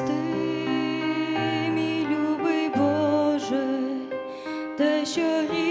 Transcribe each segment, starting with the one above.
прости, мій любий Боже, те, що гріх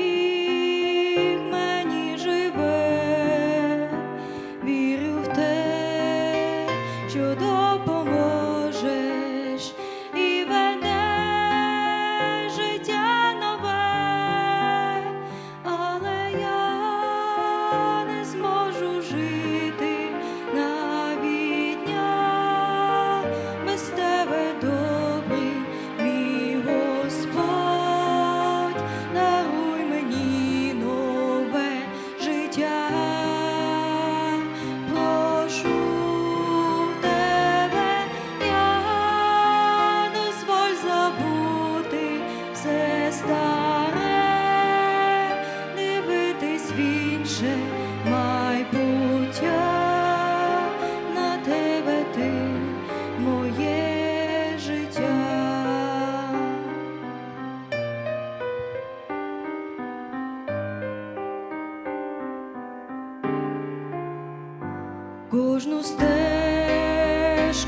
nos deste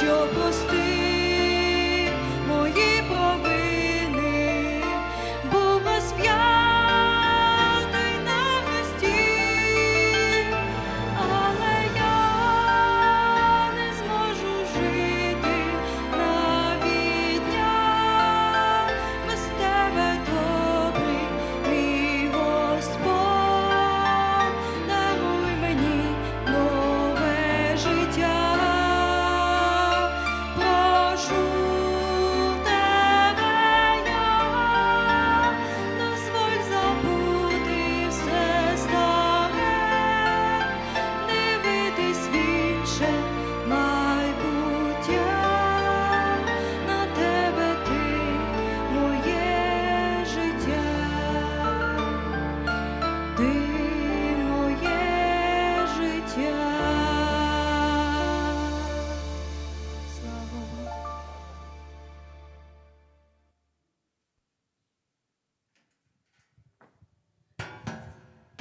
що пости.